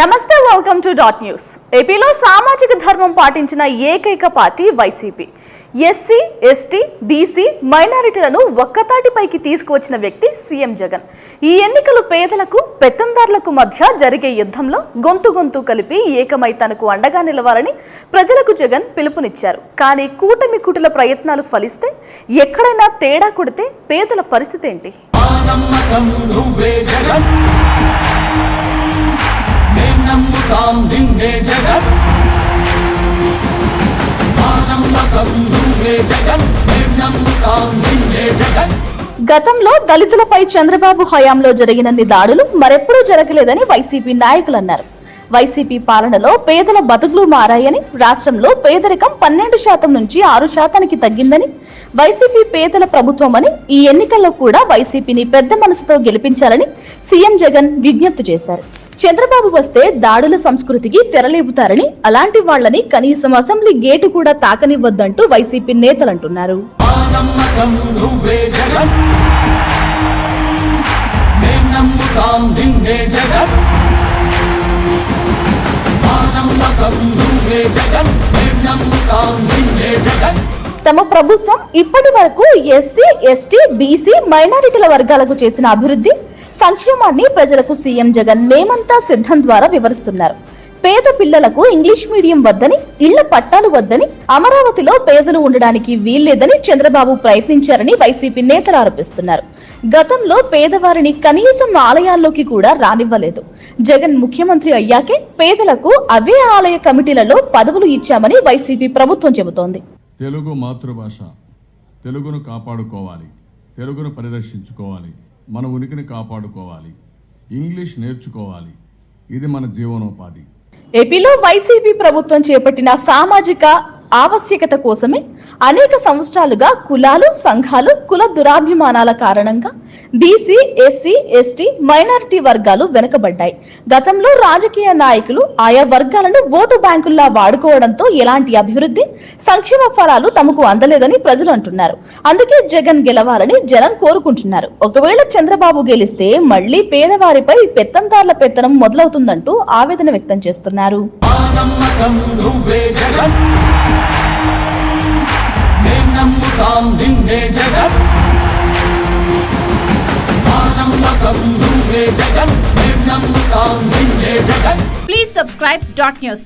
నమస్తే welcome to dot news ఏపీలో సామాజిక ధర్మం పాటించిన ఏకైక party YCP. SC ST BC మైనారిటీలను ఒక్కతాటిపైకి తీసుకువచ్చిన వ్యక్తి సీఎం జగన్. ఈ ఎన్నికలు పేదలకు పెత్తందారులకు మధ్య జరిగే యుద్ధంలో గొంతు గొంతు కలిపి ఏకమై తనకు అండగా నిలవాలని ప్రజలకు జగన్ పిలుపునిచ్చారు. కానీ కూటమి కుటుల ప్రయత్నాలు ఫలిస్తే ఎక్కడైనా తేడా కొడితే పేదల పరిస్థితి ఏంటి? నాం నిన్నే జగన్. నమ్మకం నువ్వే జగన్. నిన్నే జగన్. గతంలో దళితులపై చంద్రబాబు హయాంలో జరిగినన్ని దాడులు మరెప్పుడూ జరగలేదని వైసీపీ నాయకులు అన్నారు. వైసీపీ పాలనలో పేదల బతుకులు మారాయని రాష్ట్రంలో పేదరికం పన్నెండు శాతం నుంచి ఆరు శాతానికి తగ్గిందని వైసీపీ పేదల ప్రభుత్వమని ఈ ఎన్నికల్లో కూడా వైసీపీని పెద్ద మనసుతో గెలిపించాలని సీఎం జగన్ విజ్ఞప్తి చేశారు. చంద్రబాబు వస్తే దాడుల సంస్కృతికి తెరలేపుతారని అలాంటి వాళ్ళని కనీసం అసెంబ్లీ గేటు కూడా తాకనివ్వద్దంటూ వైసీపీ నేతలు అంటున్నారు మా నమ్మకం నువ్వే జగన్. మేం నమ్ముతాం నిన్నే జగన్. మా నమ్మకం నువ్వే జగన్. మేం నమ్ముతాం నిన్నే జగన్. తమ ప్రభుత్వం ఇప్పటి వరకు ఎస్సీ ఎస్టీ బీసీ మైనారిటీల వర్గాలకు చేసిన అభివృద్ధి సంక్షేమాన్ని ప్రజలకు సీఎం జగన్ మేమంతా సిద్ధం ద్వారా వివరిస్తున్నారు. పేద పిల్లలకు ఇంగ్లీష్ మీడియం వద్దని ఇళ్ళ పట్టాలు వద్దని అమరావతిలో పేదలు ఉండడానికి వీల్లేదని చంద్రబాబు ప్రయత్నించారని వైసీపీ నేతలు ఆరోపిస్తున్నారు. గతంలో పేదవారిని కనీసం ఆలయాల్లోకి కూడా రానివ్వలేదు. జగన్ ముఖ్యమంత్రి అయ్యాకే పేదలకు అవే ఆలయ కమిటీలలో పదవులు ఇచ్చామని వైసీపీ ప్రభుత్వం చెబుతోంది. తెలుగు మాతృభాష తెలుగును కాపాడుకోవాలి తెలుగును పరిరక్షించుకోవాలి మన ఉనికిని కాపాడుకోవాలి. ఇంగ్లీష్ నేర్చుకోవాలి. ఇది మన జీవనోపాధి. ఏపీలో వైసీపీ ప్రభుత్వం చేపట్టిన సామాజిక ఆవశ్యకత కోసమే అనేక సంవత్సరాలుగా కులాలు సంఘాలు కుల దురాభిమానాల కారణంగా బీసీ ఎస్సీ ఎస్టీ మైనారిటీ వర్గాలు వెనుకబడ్డాయి. గతంలో రాజకీయ నాయకులు ఆయా వర్గాలను ఓటు బ్యాంకుల్లా వాడుకోవడంతో ఎలాంటి అభివృద్ధి సంక్షేమ ఫలాలు తమకు అందలేదని ప్రజలు అంటున్నారు. అందుకే జగన్ గెలవాలని జనం కోరుకుంటున్నారు. ఒకవేళ చంద్రబాబు గెలిస్తే మళ్ళీ పేదవారిపై పెత్తందార్ల పెత్తనం మొదలవుతుందంటూ ఆవేదన వ్యక్తం చేస్తున్నారు. జగన్. జగన్ మేం నమ్ముతాం నిన్నే Jagan Please subscribe dot news.